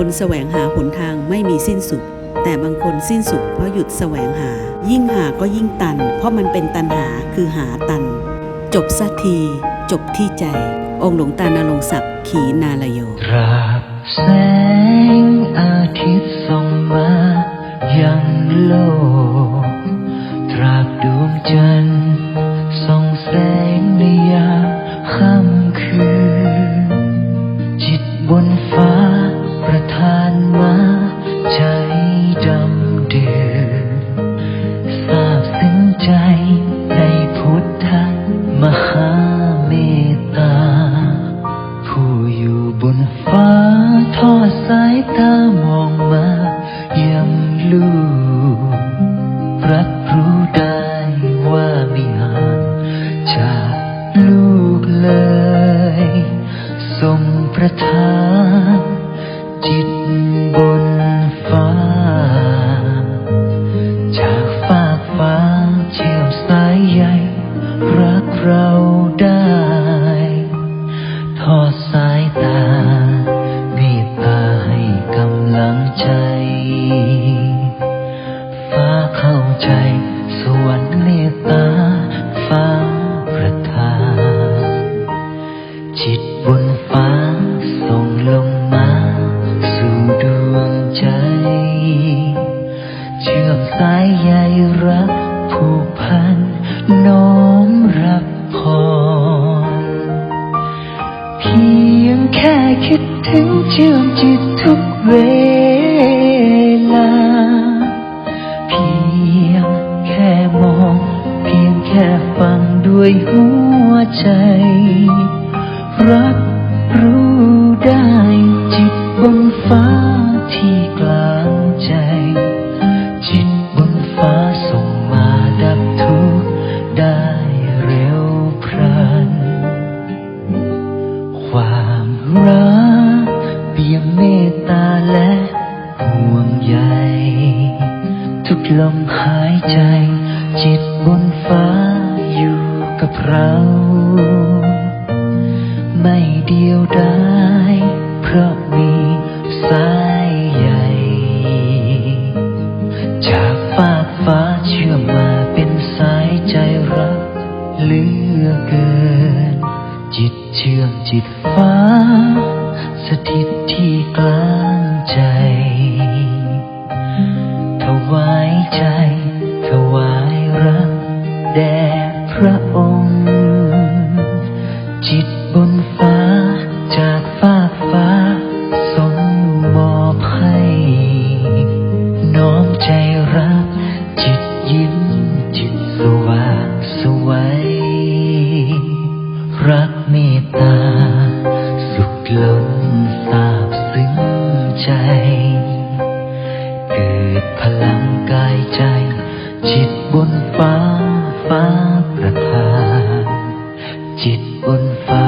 คนแสวงหาหนทางไม่มีสิ้นสุด แต่บางคนสิ้นสุดเพราะหยุดแสวงหา ยิ่งหาก็ยิ่งตัน เพราะมันเป็นตันหาคือหาตัน จบสักที จบที่ใจ องค์หลวงตานรงศักดิ์ขี ใจ สวรรค์เมตตา ฟ้าประทานจิตบนฟ้าส่งลงมา สู่ดวงใจ เชื่อมสายใยรักผูกพันน้อมรับพรเพียงแค่คิดถึงเชื่อมจิตทุกเว ด้วยหัวใจ รับรู้ได้จิตบนฟ้าที่กลางใจ จิตบนฟ้าส่งมาดับทุกข์ได้เร็วพรัน ความรักเปี่ยมเมตตาและห่วงใยทุกลมหายใจ จิตบนฟ้าอยู่ เรา ไม่เดียวดายเพราะมีสายใยจากฟากฟ้าเชื่อมมาเป็นสายใจรักเลือเกิน จิตเชื่อมจิตฟ้า สถิตที่กลาง ล้นซาบซึ้งใจ เกิดพลังกายใจ จิตบนฟ้าฟ้าประทาน จิตบนฟ้า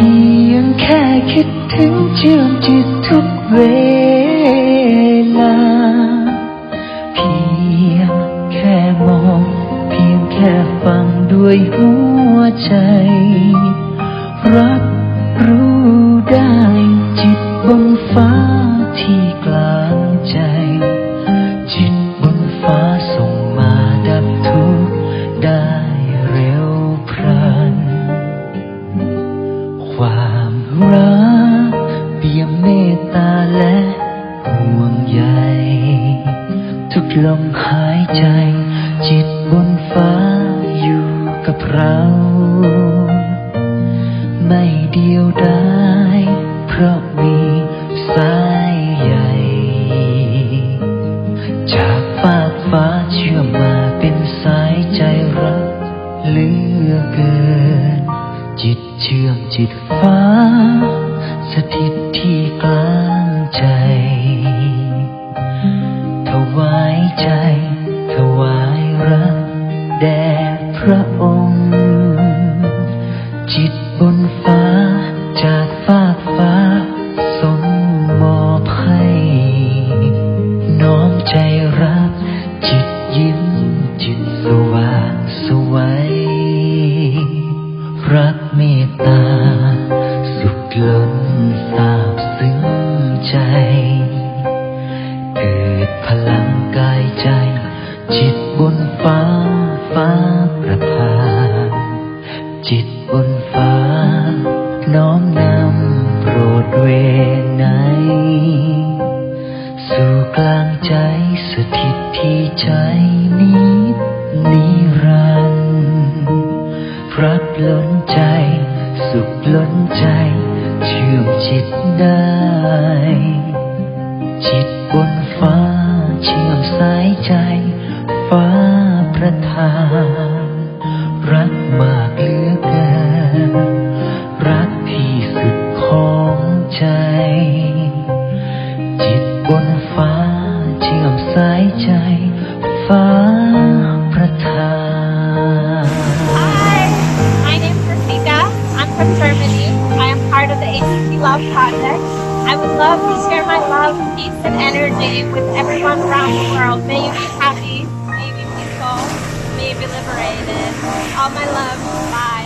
เพียงแค่คิดถึงเชื่อมจิตทุกเวลา เพียงแค่มอง เพียงแค่ฟังด้วยหัวใจ รับรู้ได้จิตบนฟ้าที่ ทุกลมหายใจ จิตบนฟ้าอยู่กับเรา ไม่เดียวดายเพราะมี ใจ ประทานจิตบนฟ้า น้อมนำโปรดเวไนสู่กลางใจสถิตที่ใจนี้นิรันดร์รักล้นใจ สุขล้นใจ เชื่อมจิตได้ จิตบนฟ้าเชื่อมสายใจ ฟ้าประทาน บนฟ้าเชื่อมสายใจ ฟ้าประทาน Hi, my name is Rafika. I'm from Germany. I am part of the ACC Love Project. I would love to share my love, peace, and energy with everyone around the world. May you be happy, may you be peaceful, may you be liberated. All my love. Bye.